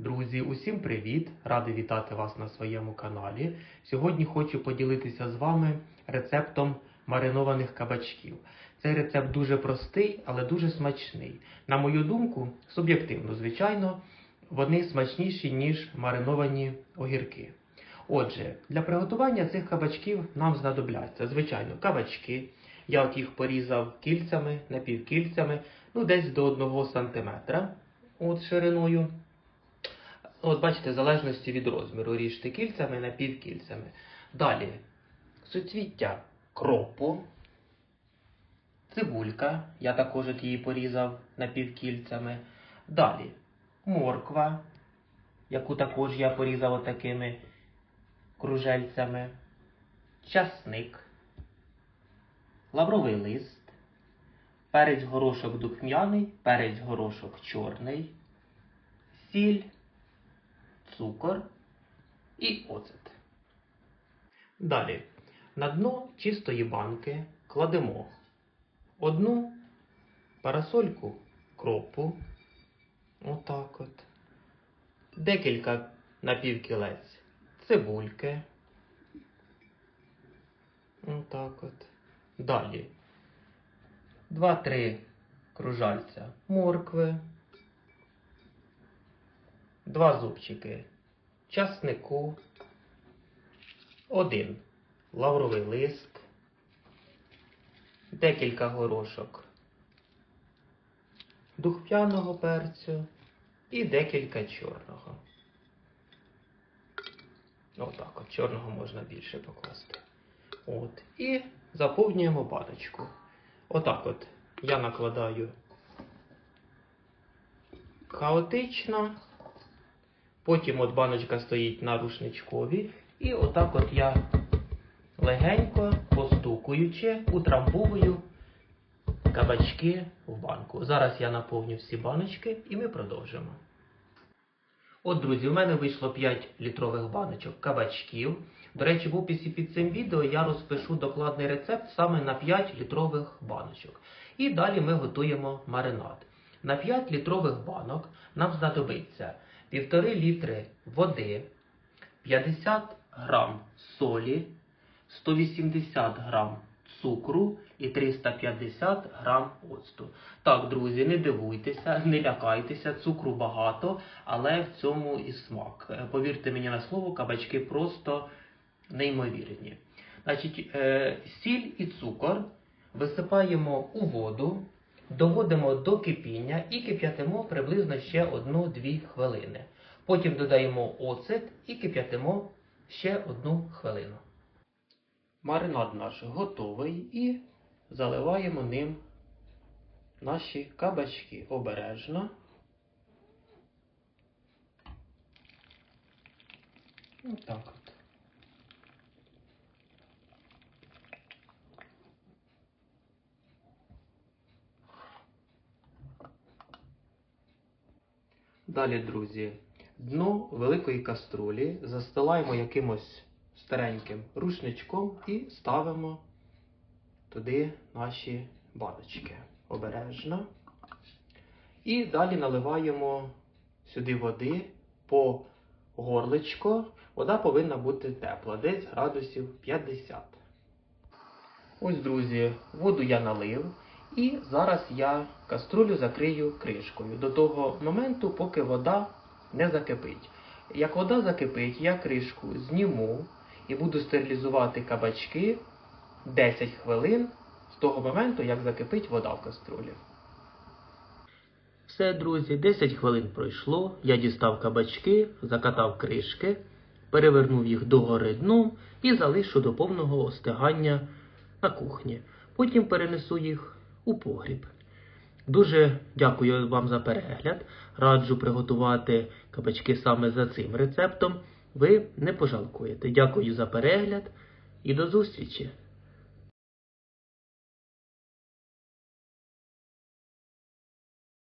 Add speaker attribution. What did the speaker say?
Speaker 1: Друзі, усім привіт! Радий вітати вас на своєму каналі. Сьогодні хочу поділитися з вами рецептом маринованих кабачків. Цей рецепт дуже простий, але дуже смачний. На мою думку, суб'єктивно, звичайно, вони смачніші, ніж мариновані огірки. Отже, для приготування цих кабачків нам знадобляться, звичайно, кабачки. Я от їх порізав кільцями, напівкільцями, ну десь до 1 см от шириною. От бачите, в залежності від розміру ріжте кільцями напівкільцями. Далі. Суцвіття. Кропу, цибулька, я також от її порізав напівкільцями. Далі. Морква, яку також я порізав отакими кружельцями, часник, лавровий лист, перець горошок духмяний, перець горошок чорний, сіль, цукор і оцет. Далі на дно чистої банки кладемо одну парасольку кропу, отак от, декілька напівкілець цибульки. Отак от. Далі. Два-три кружальця моркви. Два зубчики часнику. Один лавровий лист. Декілька горошок духп'яного перцю і декілька чорного. Отак от, чорного можна більше покласти. От. І заповнюємо баночку. Отак от я накладаю хаотично. Потім от баночка стоїть на рушничкові. І отак от я легенько, постукуючи, утрамбовую кабачки в банку. Зараз я наповню всі баночки і ми продовжимо. От, друзі, у мене вийшло 5 літрових баночок кабачків. До речі, в описі під цим відео я розпишу докладний рецепт саме на 5 літрових баночок. І далі ми готуємо маринад. На 5 літрових банок нам знадобиться 1,5 літри води, 50 грам солі, 180 грам цукру і 350 грам оцту. Так, друзі, не дивуйтеся, не лякайтеся, цукру багато, але в цьому і смак. Е, Повірте мені на слово, кабачки просто неймовірні. Значить, е, сіль і цукор висипаємо у воду, доводимо до кипіння і кип'ятимо приблизно ще 1-2 хвилини. Потім додаємо оцет і кип'ятимо ще одну хвилину. Маринад наш готовий і заливаємо ним наші кабачки обережно. Отак от. Далі, друзі, дно великої каструлі застилаємо якимось стареньким рушничком і ставимо туди наші баночки обережно. І далі наливаємо сюди води по горличко. Вода повинна бути тепла, десь градусів 50. Ось, друзі, воду я налив. І зараз я каструлю закрию кришкою до того моменту, поки вода не закипить. Як вода закипить, я кришку зніму і буду стерилізувати кабачки 10 хвилин з того моменту, як закипить вода в каструлі. Все, друзі, 10 хвилин пройшло. Я дістав кабачки, закатав кришки, перевернув їх догори дном і залишу до повного остигання на кухні. Потім перенесу їх у погріб. Дуже дякую вам за перегляд. Раджу приготувати кабачки саме за цим рецептом. Ви не пожалкуєте. Дякую за перегляд і до зустрічі!